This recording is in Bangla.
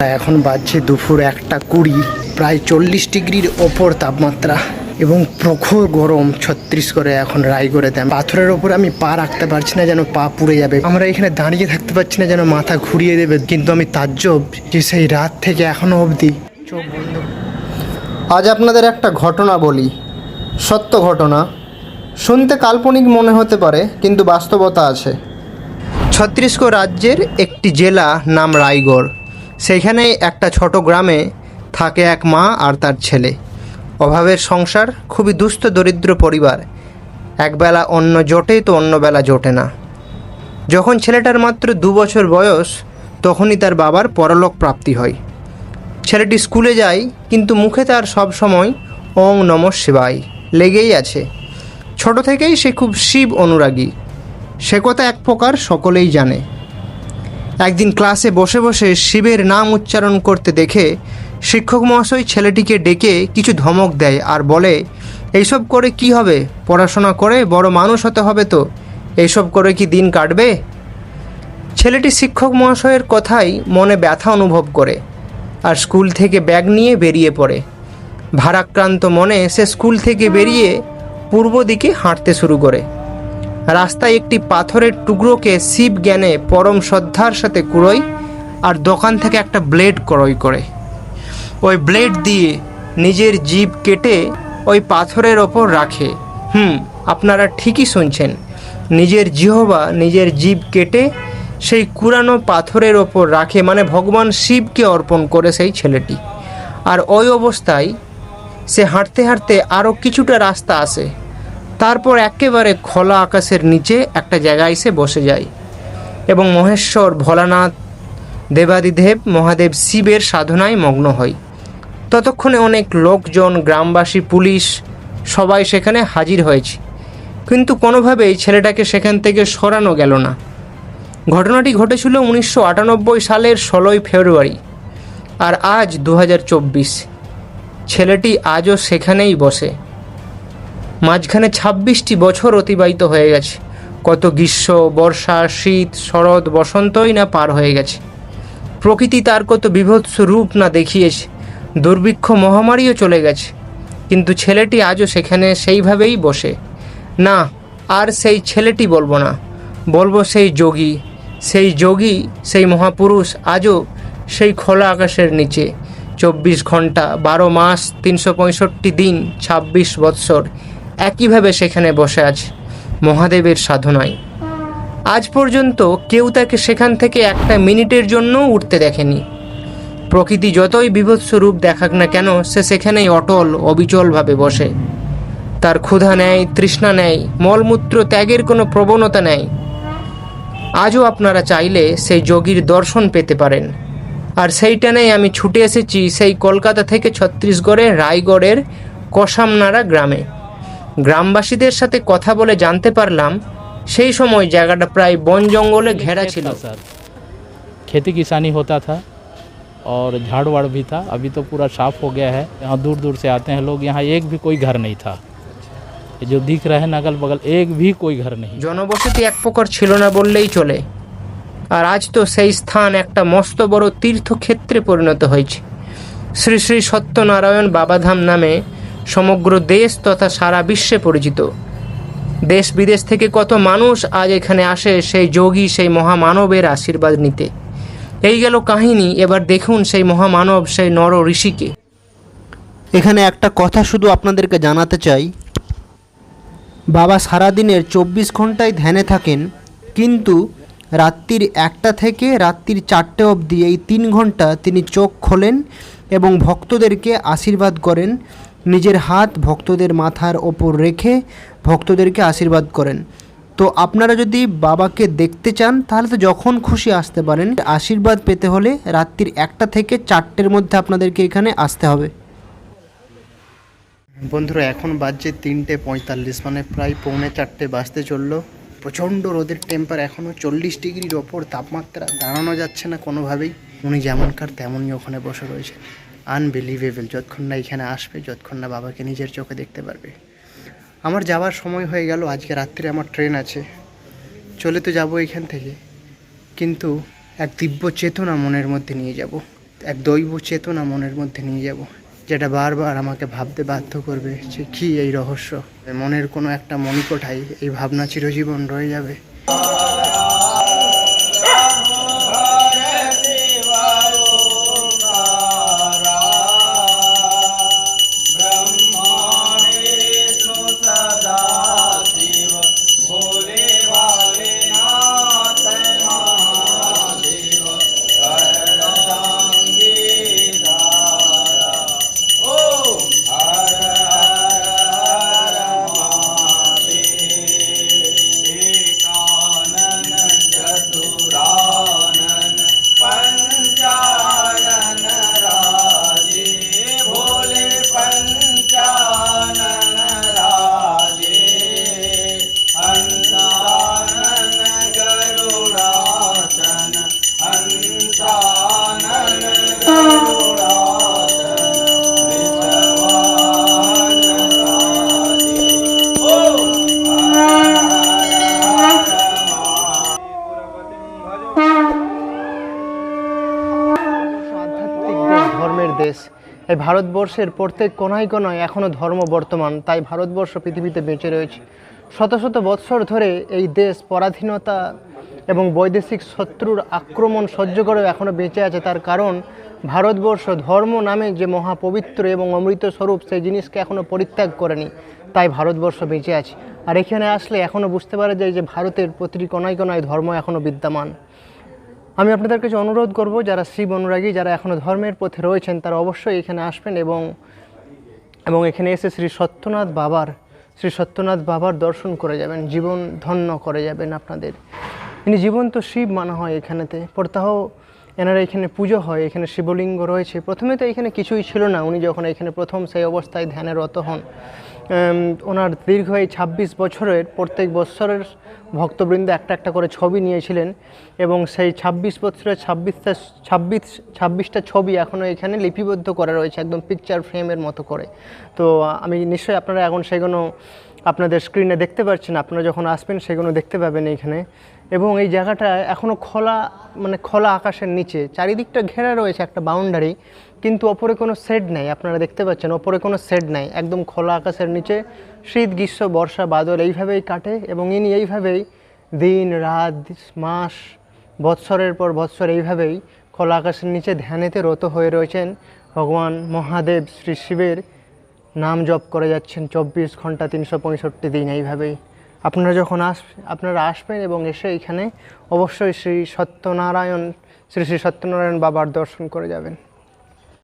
এখন বাজছে দুপুর একটা কুড়ি প্রায় চল্লিশ ডিগ্রির ওপর তাপমাত্রা এবং প্রখর গরম ছত্রিশ করে এখন রায়গড়ে দেন। পাথরের ওপরে আমি পা রাখতে পারছি না যেন পা পুড়ে যাবে। আমরা এখানে দাঁড়িয়ে থাকতে পারছি না যেন মাথা ঘুরিয়ে দেবে কিন্তু আমি তাজ্জব যে সেই রাত থেকে এখনও অবধি। চোখ বন্ধ। আজ আপনাদের একটা ঘটনা বলি। সত্য ঘটনা। শুনতে কাল্পনিক মনে হতে পারে কিন্তু বাস্তবতা আছে। ছত্রিশগড় রাজ্যের একটি জেলা নাম রায়গড়। সেখানে একটা ছোট গ্রামে থাকে এক মা আর তার ছেলে। অভাবের সংসার, খুবই দুস্থ দরিদ্র পরিবার। একবেলা অন্য জোটে তো অন্য বেলা জোটে না। যখন ছেলেটার মাত্র দু বছর বয়স, তখনই তার বাবার পরলোক প্রাপ্তি হয়। ছেলেটি স্কুলে যায়, কিন্তু মুখে তার সব সময় ওং নম শিবায় লেগেই আছে। ছোট থেকেই সে খুব শিব অনুরাগী। সে কথা এক প্রকার সকলেই জানে। একদিন ক্লাসে বসে বসে শিবের নাম উচ্চারণ করতে দেখে শিক্ষক মহাশয় ছেলেটিকে ডেকে কিছু ধমক দেয় আর বলে, এইসব করে কি হবে? পড়াশোনা করে বড় মানুষ হতে হবে তো। এইসব করে কি দিন কাটবে? ছেলেটি শিক্ষক মহাশয়ের কথাই মনে ব্যথা অনুভব করে আর স্কুল থেকে ব্যাগ নিয়ে বেরিয়ে পড়ে। ভারাক্রান্ত মনে সে স্কুল থেকে বেরিয়ে পূর্ব দিকে হাঁটতে শুরু করে। রাস্তায় একটি পাথরের টুকরোকে শিব জ্ঞানে পরম শ্রদ্ধার সাথে কুড়োয় আর দোকান থেকে একটা ব্লেড ক্রয় করে। ওই ব্লেড দিয়ে নিজের জীব কেটে ওই পাথরের ওপর রাখে। হুম, আপনারা ঠিকই শুনছেন। নিজের জিহবা নিজের জীব কেটে সেই কুরানো পাথরের ওপর রাখে মানে ভগবান শিবকে অর্পণ করে সেই ছেলেটি। আর ওই অবস্থায় সে হাঁটতে হাঁটতে আরও কিছুটা রাস্তা আসে তারপর একেবারে খোলা আকাশের নিচে একটা জায়গায় এসে বসে যায়। এবং মহেশ্বর ভোলানাথ, দেবাদিদেব, মহাদেব শিবের সাধনায় মগ্ন হয়। ততক্ষণে অনেক লোকজন, গ্রামবাসী, পুলিশ সবাই সেখানে হাজির হয়েছে। কিন্তু কোনোভাবেই ছেলেটাকে সেখান থেকে সরানো গেল না। ঘটনাটি ঘটেছিল উনিশশো আটানব্বই সালের ষোলোই ফেব্রুয়ারি, আর আজ দু হাজার চব্বিশ। ছেলেটি আজও সেখানেই বসে। মাঝখানে ছাব্বিশটি বছর অতিবাহিত হয়ে গেছে। কত গ্রীষ্ম, বর্ষা, শীত, শরৎ, বসন্তই না পার হয়ে গেছে। প্রকৃতি তার কত বিভৎস রূপ না দেখিয়েছে। দুর্ভিক্ষ মহামারীও চলে গেছে। কিন্তু ছেলেটি আজও সেখানে সেইভাবেই বসে। না, আর সেই ছেলেটি বলব না। বলব সেই যোগী। সেই যোগী, সেই মহাপুরুষ আজও সেই খোলা আকাশের নিচে। চব্বিশ ঘণ্টা বারো মাস, তিনশো পঁয়ষট্টি দিন, ছাব্বিশ বৎসর। একইভাবে সেখানে বসে আছে মহাদেবের সাধনায়। আজ পর্যন্ত কেউ তাকে সেখান থেকে একটা মিনিটের জন্য উঠতে দেখেনি। প্রকৃতি যতই বিভৎস রূপ দেখাক না কেন, সে সেখানেই অটল, অবিচলভাবে বসে। তার ক্ষুধা নেয়, তৃষ্ণা নেয়, মলমূত্র ত্যাগের কোনো প্রবণতা নেই। আজও আপনারা চাইলে সেই যোগীর দর্শন পেতে পারেন। আর সেইটানেই আমি ছুটে এসেছি সেই কলকাতা থেকে ছত্তিশগড়ের রায়গড়ের কসামনাড়া গ্রামে। গ্রামবাসীদের সাথে কথা বলে জানতে পারলাম সেই সময় জায়গাটা প্রায় বন জঙ্গলে ঘেরা ছিল था सर खेती किसानी होता था और झाड़ वाड़ भी था अभी तो पूरा साफ हो गया है यहाँ दूर दूर से आते हैं लोग यहाँ एक भी कोई घर नहीं था ये जो दिख रहे हैं अगल बगल एक भी कोई घर नहीं জনবসতি এক প্রকার ছিল না বললেই চলে আর আজ তো সেই স্থান একটা মস্ত বড় তীর্থক্ষেত্রে পরিণত হয়েছে শ্রী শ্রী সত্যনারায়ণ বাবাধাম নামে সমগ্র দেশ তথা সারা বিশ্বে পরিচিত। দেশ বিদেশ থেকে কত মানুষ আজ এখানে আসে, সেই যোগী, সেই মহামানবের আশীর্বাদ নিতে। এই গেল কাহিনী, এবার দেখুন সেই মহামানব, সেই নর ঋষিকে। এখানে একটা কথা শুধু আপনাদেরকে জানাতে চাই। বাবা সারাদিনের চব্বিশ ঘন্টায় ধ্যানে থাকেন, কিন্তু রাত্রির একটা থেকে রাত্রির চারটে অবধি এই তিন ঘণ্টা তিনি চোখ খোলেন এবং ভক্তদেরকে আশীর্বাদ করেন। নিজের হাত ভক্তদের মাথার ওপর রেখে ভক্তদেরকে আশীর্বাদ করেন। তো আপনারা যদি বাবাকে দেখতে চান, তাহলে তো যখন খুশি আসতে পারেন। আশীর্বাদ পেতে হলে রাত্রির একটা থেকে চারটের মধ্যে আপনাদেরকে এখানে আসতে হবে। বন্ধুরা, এখন বাজছে তিনটে পঁয়তাল্লিশ মানে প্রায় পৌনে চারটে বাজতে চলল। প্রচণ্ড রোদের টেম্পার এখনও চল্লিশ ডিগ্রির ওপর। তাপমাত্রা দাঁড়ানো যাচ্ছে না কোনোভাবেই। উনি যেমনকার, তেমনই ওখানে বসে রয়েছে আনবিলিভেবল, যতক্ষণ না এখানে আসবে, যতক্ষণ না বাবাকে নিজের চোখে দেখতে পারবে। আমার যাওয়ার সময় হয়ে গেল, আজকে রাত্রে আমার ট্রেন আছে। চলে তো যাব এখান থেকে, কিন্তু এক দিব্য চেতনা মনের মধ্যে নিয়ে যাব। এক দৈব চেতনা মনের মধ্যে নিয়ে যাব, যেটা বারবার আমাকে ভাবতে বাধ্য করবে যে কী এই রহস্য। মনের কোনো একটা মণিকোঠায় এই ভাবনা চিরজীবন রয়ে যাবে। ধর্মের দেশ। এই ভারতবর্ষের প্রত্যেক কোনায় কোনায় এখনও ধর্ম বর্তমান, তাই ভারতবর্ষ পৃথিবীতে বেঁচে রয়েছে। শত শত বৎসর ধরে এই দেশ পরাধীনতা এবং বৈদেশিক শত্রুর আক্রমণ সহ্য করেও এখনও বেঁচে আছে। তার কারণ, ভারতবর্ষ ধর্ম নামে যে মহাপবিত্র এবং অমৃত স্বরূপ, সেই জিনিসকে এখনও পরিত্যাগ করেনি। তাই ভারতবর্ষ বেঁচে আছে। আর এখানে আসলে এখনও বুঝতে পারা যায় যে ভারতের প্রতিটি কোনায় কোনায় ধর্ম এখনও বিদ্যমান। আমি আপনাদের কাছে অনুরোধ করব, যারা শিব অনুরাগী, যারা এখনও ধর্মের পথে রয়েছেন, তারা অবশ্যই এখানে আসবেন এবং এবং এখানে এসে শ্রী সত্যনাথ বাবার, শ্রী সত্যনাথ বাবার দর্শন করে যাবেন, জীবন ধন্য করে যাবেন আপনাদের। ইনি জীবন্ত শিব মানা হয় এখানেতে। প্রত্যাহ এনারা এখানে পুজো হয়, এখানে শিবলিঙ্গ রয়েছে। প্রথমে তো এখানে কিছুই ছিল না। উনি যখন এখানে প্রথম সেই অবস্থায় ধ্যানে রত হন ওনার দীর্ঘ এই ছাব্বিশ বছরের প্রত্যেক বৎসরের ভক্তবৃন্দ একটা একটা করে ছবি নিয়েছিলেন এবং সেই ছাব্বিশ বছরের ছাব্বিশটা, ছাব্বিশ, ছাব্বিশটা ছবি এখনও এখানে লিপিবদ্ধ করা রয়েছে, একদম পিকচার ফ্রেমের মতো করে। তো আমি নিশ্চয়ই আপনারা এখন সেগুলো আপনাদের স্ক্রিনে দেখতে পাচ্ছেন আপনারা যখন আসবেন সেগুলো দেখতে পাবেন এইখানে এবং এই জায়গাটা এখনও খোলা মানে খোলা আকাশের নিচে। চারিদিকটা ঘেরা রয়েছে একটা বাউন্ডারি কিন্তু ওপরে কোনো শেড নেই, আপনারা দেখতে পাচ্ছেন, ওপরে কোনো শেড নেই। একদম খোলা আকাশের নিচে, শীত, গ্রীষ্ম, বর্ষা, বাদল, এইভাবেই কাটে এবং ইনি এইভাবেই দিন, রাত, মাস, বৎসরের পর বৎসর এইভাবেই খোলা আকাশের নিচে ধ্যানেতে রত হয়ে রয়েছেন। ভগবান মহাদেব, শ্রী শিবের নাম জপ করে যাচ্ছেন চব্বিশ ঘণ্টা তিনশো পঁয়ষট্টি দিন এইভাবেই। আপনারা যখন আস, আপনারা আসবেন এবং এসে এখানে অবশ্যই শ্রী সত্যনারায়ণ, শ্রী শ্রী সত্যনারায়ণ বাবার দর্শন করে যাবেন।